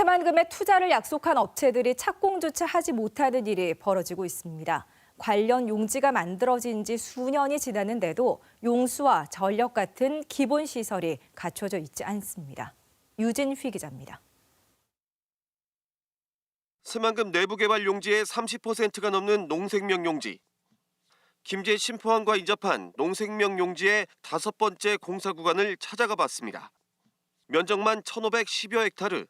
새만금에 투자를 약속한 업체들이 착공조차 하지 못하는 일이 벌어지고 있습니다. 관련 용지가 만들어진 지 수년이 지났는데도 용수와 전력 같은 기본 시설이 갖춰져 있지 않습니다. 유진휘 기자입니다. 새만금 내부 개발 용지의 30%가 넘는 농생명 용지. 김제 심포항과 인접한 농생명 용지의 다섯 번째 공사 구간을 찾아가 봤습니다. 면적만 1,510여 헥타르.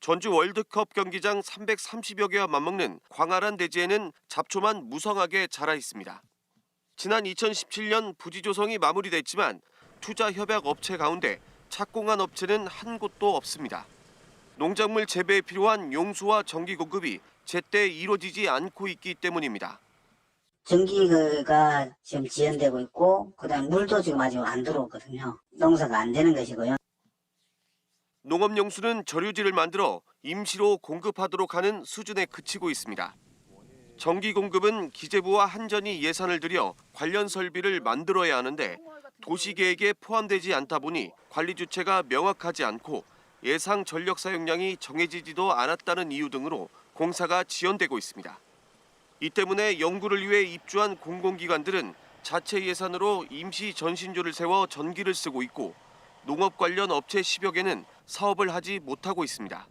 전주 월드컵 경기장 330여 개와 맞먹는 광활한 대지에는 잡초만 무성하게 자라 있습니다. 지난 2017년 부지 조성이 마무리됐지만 투자 협약 업체 가운데 착공한 업체는 한 곳도 없습니다. 농작물 재배에 필요한 용수와 전기 공급이 제때 이루어지지 않고 있기 때문입니다. 전기가 지금 지연되고 있고 그다음 물도 지금 아직 안 들어오거든요. 농사가 안 되는 것이고요. 농업용수는 저류지를 만들어 임시로 공급하도록 하는 수준에 그치고 있습니다. 전기 공급은 기재부와 한전이 예산을 들여 관련 설비를 만들어야 하는데 도시 계획에 포함되지 않다 보니 관리 주체가 명확하지 않고 예상 전력 사용량이 정해지지도 않았다는 이유 등으로 공사가 지연되고 있습니다. 이 때문에 연구를 위해 입주한 공공기관들은 자체 예산으로 임시 전신조를 세워 전기를 쓰고 있고 농업 관련 업체 10여 개는 사업을 하지 못하고 있습니다.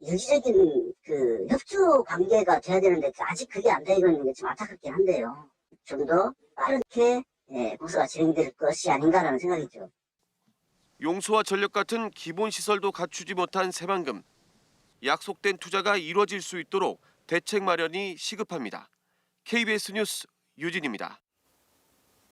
일시적인 그 협조 관계가 돼야 되는데 아직 그게 안 되고 있는 게 좀 안타깝긴 한데요. 좀 더 빠르게 예, 공사가 진행될 것이 아닌가라는 생각이죠. 용수와 전력 같은 기본 시설도 갖추지 못한 새만금. 약속된 투자가 이루어질 수 있도록 대책 마련이 시급합니다. KBS 뉴스 유진입니다.